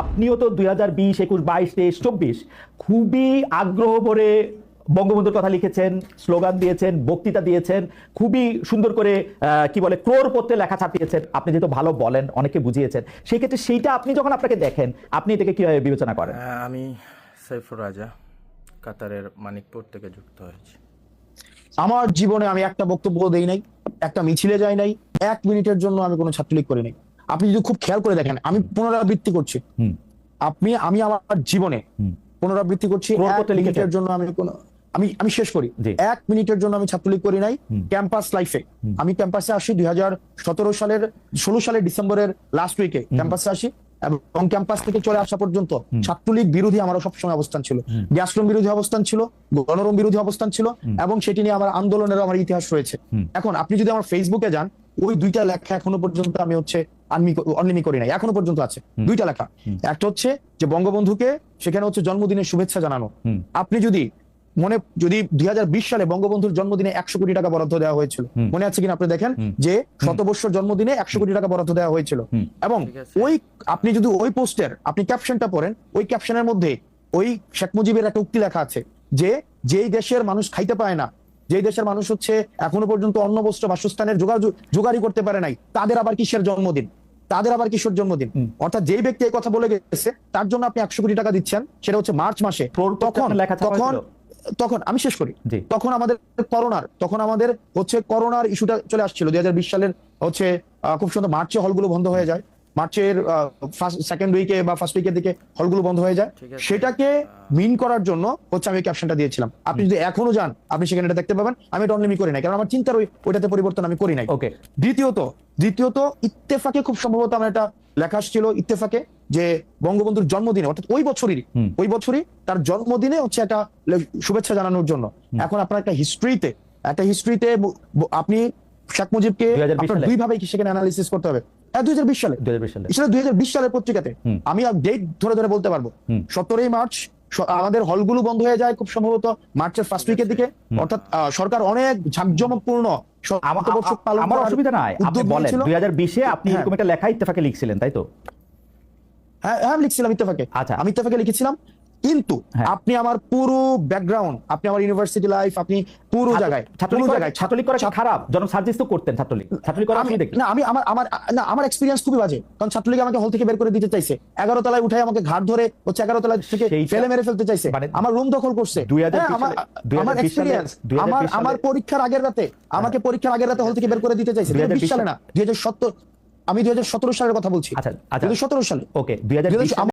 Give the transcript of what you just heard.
আপনিও তো দুই হাজার বিশ একুশ বাইশ তেইশ চব্বিশ খুবই আগ্রহ ভরে বঙ্গবন্ধুর কথা লিখেছেন স্লোগান দিয়েছেন বক্তৃতা দিয়েছেন খুবই সুন্দর করে কি বলে ক্রোর পত্রে লেখা ছাপিয়েছেন। আপনি যেহেতু ভালো বলেন অনেকে বুঝিয়েছেন। সেই ক্ষেত্রে সেইটা আপনি যখন আপনাকে দেখেন আপনি এটাকে কীভাবে বিবেচনা করেন? আমি সাইফুর রাজা কাতারের মানিকপুর থেকে যুক্ত হয়েছি। আমার জীবনে আমি একটা বক্তব্য দেই নাই একটা মিছিলে যাই নাই এক মিনিটের জন্য আমি কোনো ছাত্রলীগ করি নাই। আপনি যদি খুব খেয়াল করে দেখেন আমি পুনরাবৃত্তি করছি। আপনি আমি আমার জীবনে পুনরাবৃত্তি করছি। মিনিটের জন্য আমি কোনো আমি আমি শেষ করি। এক মিনিটের জন্য আমি ছাত্রলীগ করি নাই ক্যাম্পাস লাইফে। আমি ক্যাম্পাসে আসি দুই হাজার সতেরো সালের ষোলো সালের ডিসেম্বরের লাস্ট উইকে ক্যাম্পাসে আসি এবং ক্যাম্পাস থেকে চলে আসা পর্যন্ত ছাত্রলীগ বিরোধী আমার সবসময় অবস্থান ছিল। গ্যাসরুম বিরোধী অবস্থান ছিল গণরম বিরোধী অবস্থান ছিল এবং সেটি নিয়ে আমার আন্দোলনের আমার ইতিহাস রয়েছে। এখন আপনি যদি আমার ফেসবুকে যান ওই দুইটা লেখা এখনও পর্যন্ত আমি হচ্ছে অনলিমি করি নাই। এখনও পর্যন্ত আছে। দুইটা লেখা। একটা হচ্ছে যে বঙ্গবন্ধুকে সেখানে হচ্ছে জন্মদিনের শুভেচ্ছা জানানো। আপনি যদি মনে যদি দুই সালে বঙ্গবন্ধুর জন্মদিনে একশো কোটি টাকা বরাদ্দ দেওয়া হয়েছিল মনে আছে কিনা আপনি দেখেন? যে শতবর্ষ জন্মদিনে একশো কোটি টাকা বরাদ্দ দেওয়া হয়েছিল। এবং ওই আপনি যদি ওই পোস্টের আপনি ক্যাপশনটা পড়েন ওই ক্যাপশনের মধ্যে ওই শেখ মুজিবের একটা উক্তি লেখা আছে যে যেই দেশের মানুষ খাইতে পায় না যেই দেশের মানুষ হচ্ছে এখনও পর্যন্ত অন্ন বস্ত্র বাসস্থানের জোগাড় জোগাড়ি করতে পারে নাই তাদের আবার কিসের জন্মদিন? তাদের আবার কিশোর জন্মদিন। অর্থাৎ যেই ব্যক্তি এই কথা বলে গেছে তার জন্য আপনি একশো কোটি টাকা দিচ্ছেন সেটা হচ্ছে মার্চ মাসে। তখন তখন তখন আমি শেষ করি। তখন আমাদের করোনার তখন আমাদের হচ্ছে করোনার ইস্যুটা চলে আসছিল। দুই হাজার বিশ সালের হচ্ছে আহ, খুব সুন্দর মার্চে হলগুলো বন্ধ হয়ে যায়। মার্চের সেকেন্ড উইকে বা ফার্স্ট উইকের দিকে হলগুলো বন্ধ হয়ে যায়। সেটাকে মিন করার জন্য হচ্ছে আমি ক্যাপশনটা দিয়েছিলাম। আপনি যদি এখনও যান আপনি সেখানে এটা দেখতে পাবেন। আমি এটা অনলিমি করি নাই কারণ আমার চিন্তার ওই ওইটাতে পরিবর্তন আমি করি নাই। ওকে দ্বিতীয়ত দ্বিতীয়ত ইত্তেফাকে খুব সম্ভবত আমার একটা লেখা আসছিল ইত্তেফাকে যে বঙ্গবন্ধুর জন্মদিনে অর্থাৎ ওই বছরই ওই বছরই তার জন্মদিনে হচ্ছে একটা শুভেচ্ছা জানানোর জন্য। এখন আপনার একটা হিস্ট্রিতে একটা হিস্ট্রিতে আপনি শেখ মুজিবকে 2020 আপনার দুই ভাবে সেখানে অ্যানালিসিস করতে হবে? হ্যাঁ দুই হাজার বিশ সালে। দুই হাজার বিশ সালে। সেটা দুই হাজার বিশ সালের পত্রিকাতে আমি ডেট ধরে ধরে বলতে পারব। সতেরোই মার্চ আমাদের হলগুলো বন্ধ হয়ে যায় খুব সম্ভবত মার্চের ফার্স্ট উইকের দিকে। অর্থাৎ সরকার অনেক ঝাঁকজমকপূর্ণ স- আমা- শতবর্ষ পালন আমার অসুবিধা নাই। আপনি বলেন দুই হাজার বিশে আপনি হ্যাঁ। এরকম একটা লেখা ইত্তেফাকে লিখছিলেন তাই তো? হ্যাঁ হ্যাঁ, লিখছিলাম ইত্তেফাকে। আচ্ছা। আমি ইত্তেফাকে লিখেছিলাম। কিন্তু হ্যাঁ। আপনি আমার পুরো ব্যাকগ্রাউন্ড আপনি আমার ইউনিভার্সিটি লাইফ আপনি পুরো জায়গায় পুরো জায়গায় ছাত্রলীগ করা খারাপ? জনক সার্জিস তো করতেন ছাত্রলীগ। ছাত্রলীগ করা আমি দেখি না আমি আমার আমার না আমার এক্সপিরিয়েন্স খুবই বাজে। কারণ ছাত্রলীগ আমাকে হল থেকে বের করে দিতে চাইছে। এগারো তলায় উঠে আমাকে ঘাট ধরে হচ্ছে এগারো তলায় থেকে ফেলে মেরে ফেলতে চাইছে। মানে- আমার রুম দখল করছে। 2020 হ্যাঁ, আমার সালে- 2020 আমার এক্সপিরিয়েন্স আমার আমার পরীক্ষার আগের রাতে আমাকে পরীক্ষার আগের রাতে হল থেকে বের করে দিতে চাইছে। 2020 দুই সালে না। দুই সালের কথা বলছি। আচ্ছা আচ্ছা। সালে। ওকে দুই হাজার